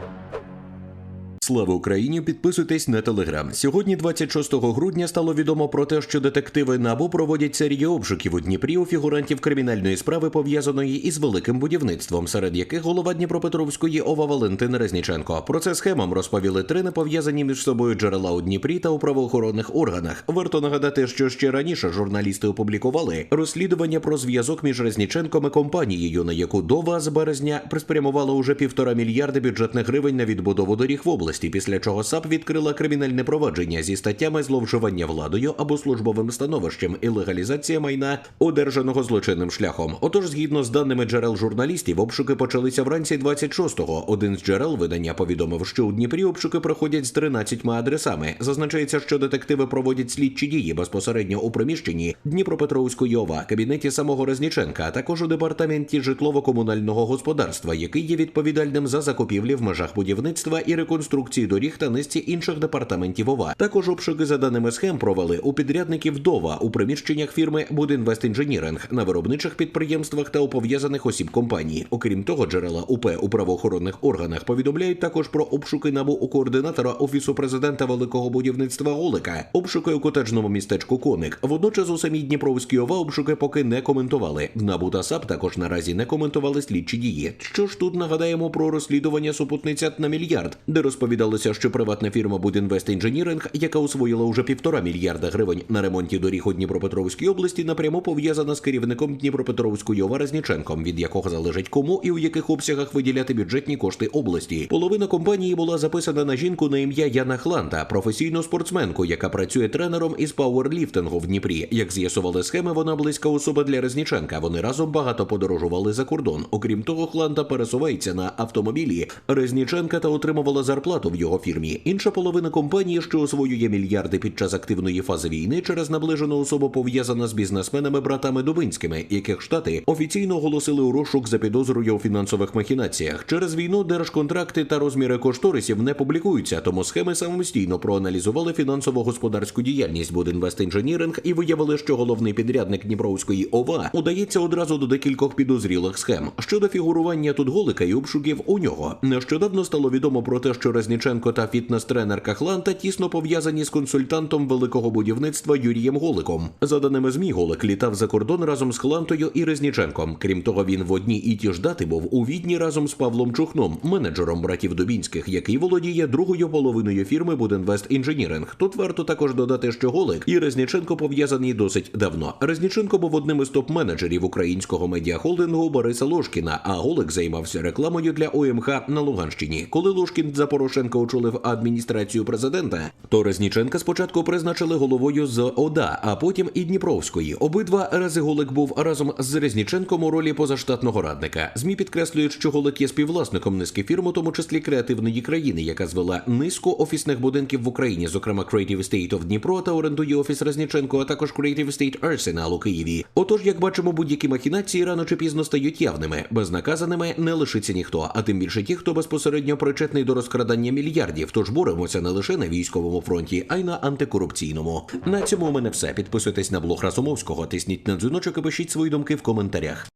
Bye. Слава Україні! Підписуйтесь на телеграм. Сьогодні, 26 грудня, стало відомо про те, що детективи НАБУ проводять серію обшуків у Дніпрі у фігурантів кримінальної справи, пов'язаної із великим будівництвом, серед яких голова Дніпропетровської ОВА Валентин Резніченко. Про це схемам розповіли три непов'язані між собою джерела у Дніпрі та у правоохоронних органах. Варто нагадати, що ще раніше журналісти опублікували розслідування про зв'язок між Резніченком і компанією, на яку ДОВА з березня приспрямувала уже півтора мільярди бюджетних гривень на відбудову доріг в області, після чого САП відкрила кримінальне провадження зі статтями зловживання владою або службовим становищем і легалізація майна, одержаного злочинним шляхом. Отож, згідно з даними джерел журналістів, обшуки почалися вранці 26-го. Один з джерел видання повідомив, що у Дніпрі обшуки проходять з 13 адресами. Зазначається, що детективи проводять слідчі дії безпосередньо у приміщенні Дніпропетровської ОВА, кабінеті самого Резніченка, а також у департаменті житлово-комунального господарства, який є відповідальним за закупівлі в межах будівництва і реконструкції доріг та низці інших департаментів ОВА. Також обшуки за даними схем провели у підрядників ДОВА у приміщеннях фірми Будінвестінженіринг на виробничих підприємствах та у пов'язаних осіб компанії. Окрім того, джерела УП у правоохоронних органах повідомляють також про обшуки набу у координатора офісу президента великого будівництва Голика, обшуки у котеджному містечку Коник. Водночас у самій Дніпровській ОВА обшуки поки не коментували. В НАБУ та САП також наразі не коментували слідчі дії. Що ж тут нагадаємо про розслідування супутниця на мільярд, де розповідалося, що приватна фірма Будінвестінженіринг, яка освоїла уже півтора мільярда гривень на ремонті доріг у Дніпропетровській області, напряму пов'язана з керівником Дніпропетровської ОВА Резніченком, від якого залежить кому і у яких обсягах виділяти бюджетні кошти області. Половина компанії була записана на жінку на ім'я Яна Хланта, професійну спортсменку, яка працює тренером із пауерліфтингу в Дніпрі. Як з'ясували схеми, вона близька особа для Резніченка. Вони разом багато подорожували за кордон. Окрім того, Хланта пересувається на автомобілі Резніченка та отримувала зарплату в його фірмі. Інша половина компанії, що освоює мільярди під час активної фази війни, через наближену особу пов'язана з бізнесменами братами Дубинськими, яких штати офіційно оголосили у розшук за підозрою у фінансових махінаціях. Через війну держконтракти та розміри кошторисів не публікуються, тому схеми самостійно проаналізували фінансово-господарську діяльність Будінвестінженіринг і виявили, що головний підрядник Дніпровської ОВА удається одразу до декількох підозрілих схем. Щодо фігурування тут голика і обшуків у нього нещодавно стало відомо про те, що Резніченко та фітнес-тренерка Хланта тісно пов'язані з консультантом великого будівництва Юрієм Голиком. За даними ЗМІ, Голик літав за кордон разом з Хлантою і Резніченком. Крім того, він в одній і ті ж дати був у Відні разом з Павлом Чухном, менеджером братів Дубінських, який володіє другою половиною фірми Будинвест Інженіринг. Тут варто також додати, що Голик і Резніченко пов'язані досить давно. Резніченко був одним із топ-менеджерів українського медіахолдингу Бориса Лошкіна, а Голик займався рекламою для ОМХ на Луганщині. Коли Лошкін за Порошенка очолив адміністрацію президента, то Резніченка спочатку призначили головою з ОДА, а потім і Дніпровської. Обидва рази Голик був разом з Резніченком у ролі позаштатного радника. Змі підкреслюють, що Голик є співвласником низки фірм, у тому числі креативної країни, яка звела низку офісних будинків в Україні, зокрема Creative State of Дніпро та орендує офіс Резніченко, а також Creative State Arsenal у Києві. Отож, як бачимо, будь-які махінації рано чи пізно стають явними. Безнаказаними не лишиться ніхто, а тим більше ті, хто безпосередньо причетний до розкрадання мільярдів. Тож боремося не лише на військовому фронті, а й на антикорупційному. На цьому у мене все. Підписуйтесь на блог Разумовського, тисніть на дзвіночок і пишіть свої думки в коментарях.